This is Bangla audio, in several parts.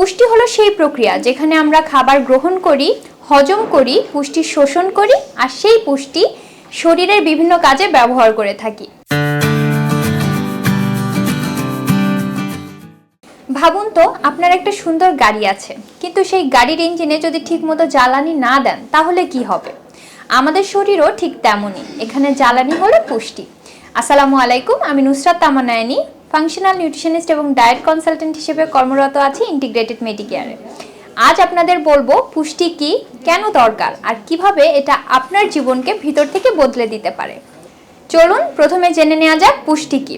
পুষ্টি হলো সেই প্রক্রিয়া যেখানে আমরা খাবার গ্রহণ করি, হজম করি, পুষ্টি শোষণ করি আর সেই পুষ্টি শরীরের বিভিন্ন কাজে ব্যবহার করে থাকি। ভাবুন তো, আপনার একটা সুন্দর গাড়ি আছে, কিন্তু সেই গাড়ির ইঞ্জিনে যদি ঠিকমতো জ্বালানি না দেন, তাহলে কি হবে? আমাদের শরীরও ঠিক তেমনই, এখানে জ্বালানি হলো পুষ্টি। আসসালামু আলাইকুম, আমি নুসরাত তামানায়নি ফাংশনাল নিউট্রিশনিস্ট এবং ডায়েট কনসালটেন্ট হিসেবে কর্মরত আছি ইন্টিগ্রেটেড মেডিকেয়ারে আজ আপনাদের বলব, পুষ্টি কি, কেন দরকার, আর কীভাবে এটা আপনার জীবনকে ভিতর থেকে বদলে দিতে পারে। চলুন, প্রথমে জেনে নেওয়া যাক পুষ্টি কি।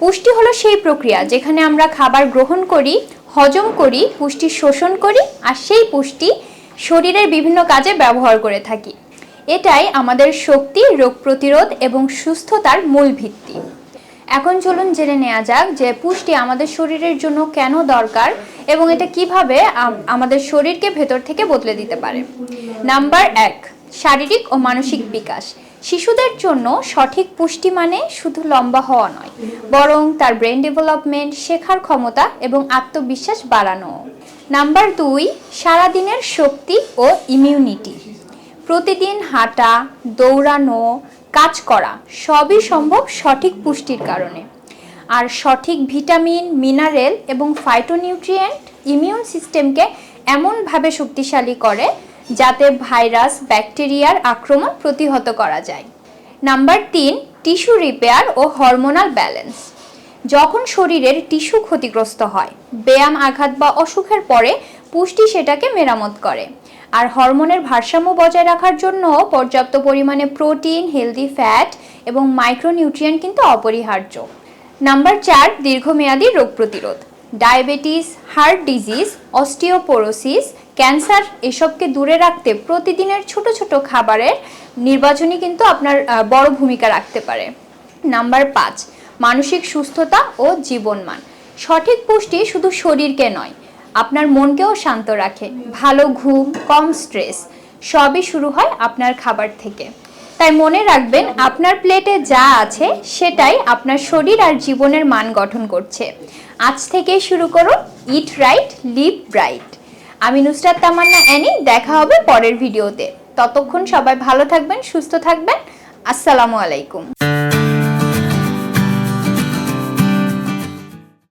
পুষ্টি হলো সেই প্রক্রিয়া যেখানে আমরা খাবার গ্রহণ করি, হজম করি, পুষ্টি শোষণ করি, আর সেই পুষ্টি শরীরের বিভিন্ন কাজে ব্যবহার করে থাকি। এটাই আমাদের শক্তি, রোগ প্রতিরোধ এবং সুস্থতার মূল ভিত্তি। এখন চলুন জেনে নেওয়া যাক যে পুষ্টি আমাদের শরীরের জন্য কেন দরকার এবং এটা কীভাবে আমাদের শরীরকে ভেতর থেকে বদলে দিতে পারে। নাম্বার এক, শারীরিক ও মানসিক বিকাশ। শিশুদের জন্য সঠিক পুষ্টি মানে শুধু লম্বা হওয়া নয়, বরং তার ব্রেন ডেভেলপমেন্ট, শেখার ক্ষমতা এবং আত্মবিশ্বাস বাড়ানো। নাম্বার দুই, সারাদিনের শক্তি ও ইমিউনিটি। প্রতিদিন হাঁটা, দৌড়ানো কাজ করা সবই সম্ভব সঠিক পুষ্টির কারণে। আর সঠিক ভিটামিন, মিনারেল এবং ফাইটোনিউট্রিয়েন্ট ইমিউন সিস্টেমকে এমনভাবে শক্তিশালী করে যাতে ভাইরাস, ব্যাকটেরিয়ার আক্রমণ প্রতিহত করা যায়। নাম্বার তিন, টিস্যু রিপেয়ার ও হরমোনাল ব্যালেন্স। যখন শরীরের টিস্যু ক্ষতিগ্রস্ত হয়, ব্যায়াম, আঘাত বা অসুখের পরে পুষ্টি সেটাকে মেরামত করে। আর হরমোনের ভারসাম্য বজায় রাখার জন্য পর্যাপ্ত পরিমাণে প্রোটিন হেলদি ফ্যাট এবং মাইক্রোনিউট্রিয়েন্ট কিন্তু অপরিহার্য। নাম্বার চার, দীর্ঘমেয়াদী রোগ প্রতিরোধ। Diabetes heart disease osteoporosis cancer এসবকে দূরে রাখতে প্রতিদিনের ছোট ছোট খাবারের নির্বাচনই কিন্তু আপনার বড় ভূমিকা রাখতে পারে। নাম্বার পাঁচ, মানসিক সুস্থতা ও জীবনমান। সঠিক পুষ্টি শুধু শরীরকে নয় আপনার মনকেও শান্ত রাখে। ভালো ঘুম, কম স্ট্রেস সবই শুরু হয় আপনার খাবার থেকে। তাই মনে রাখবেন, আপনার প্লেটে যা আছে, সেটাই আপনার শরীর আর জীবনের মান গঠন করছে। আজ থেকেই শুরু করুন ইট রাইট লিভ ব্রাইট আমি নুসরাত তামান্না অ্যানি দেখা হবে পরের ভিডিওতে। ততক্ষণ সবাই ভালো থাকবেন, সুস্থ থাকবেন। আসসালামু আলাইকুম।